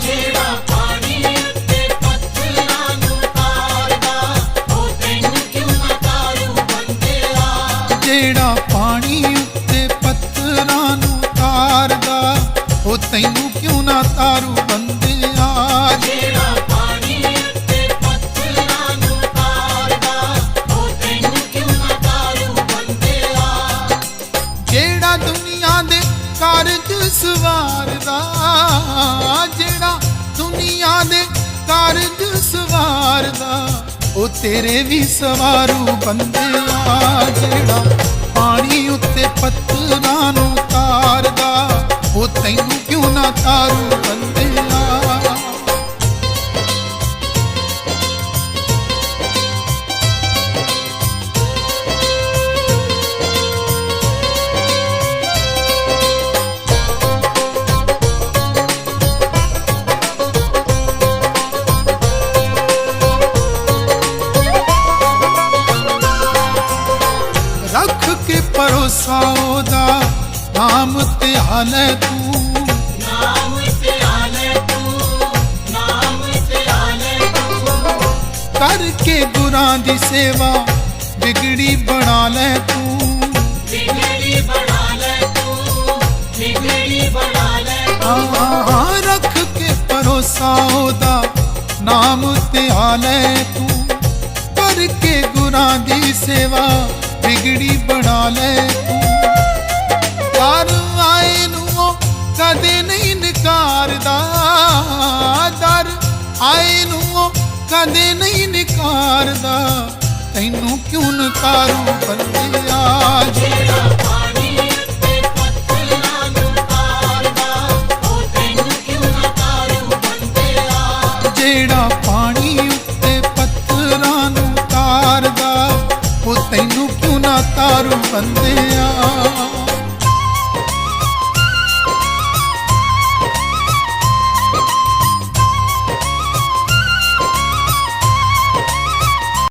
ਜਿਹੜਾ ਪਾਣੀ ਉੱਤੇ ਪੱਥਰਾਂ ਨੂੰ ਤਾਰਦਾ ਉਹ ਤੈਨੂੰ ਕਿਉਂ ਨਾ ਤਾਰੂ ਬੰਦਿਆ? ਜਿਹੜਾ ਪਾਣੀ ਉੱਤੇ ਪੱਥਰਾਂ ਨੂੰ ਤਾਰਦਾ ਉਹ ਤੈਨੂੰ ਕਿਉਂ ਨਾ ਤਾਰੂ ਬੰਦਿਆ? ਜਿਹੜਾ ਪਾਣੀ ਉੱਤੇ ਪੱਥਰਾਂ ਨੂੰ ਤਾਰਦਾ ਉਹ ਤੈਨੂੰ ਕਿਉਂ ਨਾ ਤਾਰੂ ਬੰਦਿਆ? ਜਿਹੜਾ ਦੁਨੀਆ ਦੇ ਕਾਰਜ ਸਵਾਰਦਾ ਉਹ ਤੇਰੇ ਵੀ ਸਵਾਰੂ ਬੰਦਿਆ ਜਿਹੜਾ ਪਾਣੀ ਉੱਤੇ ਪੱਥਰਾਂ ਨੂੰ ਤਾਰਦਾ। ਉਹ ਤੈਨੂੰ ਕਿਉਂ ਨਾ ਤਾਰੂ ਬੰਦਿਆ ਉਹਦਾ ਨਾਮ ਤੂੰ ਨਾਮ ਧਿਆਲੇ ਤੂੰ ਨਾਮ ਤੂੰ ਕਰਕੇ ਗੁਰਾਂ ਦੀ ਸੇਵਾ ਵਿਗੜੀ ਬਣਾ ਲੈ ਤੂੰ। ਬਿਗੜੀ ਬਣਾ ਲੈ ਤੂੰ ਬਿਗੜੀ ਬਣਾ ਲੈ ਆਹ ਰੱਖ ਕੇ ਭਰੋਸਾ ਉਹਦਾ ਨਾਮ ਧਿਆਲੇ ਤੂੰ। ਕਰਕੇ ਗੁਰਾਂ ਦੀ ਸੇਵਾ ਵਿਗੜੀ ਬਣਾ ਲੈ ਤੂੰ। ਆਏ ਨੂੰ ਕਦੇ ਨਹੀਂ ਨਕਾਰਦਾ। ਦਰ ਆਏ ਨੂੰ ਕਦੇ ਨਹੀਂ ਨਕਾਰਦਾ। ਤੈਨੂੰ ਕਿਉਂ ਨਕਾਰੂ ਬੰਦਿਆ ਜਿਹੜਾ ਜਿਹੜਾ ਉਹ ਤੈਨੂੰ ਕਿਉਂ ਨਾ ਤਾਰੂ ਬੰਦਿਆ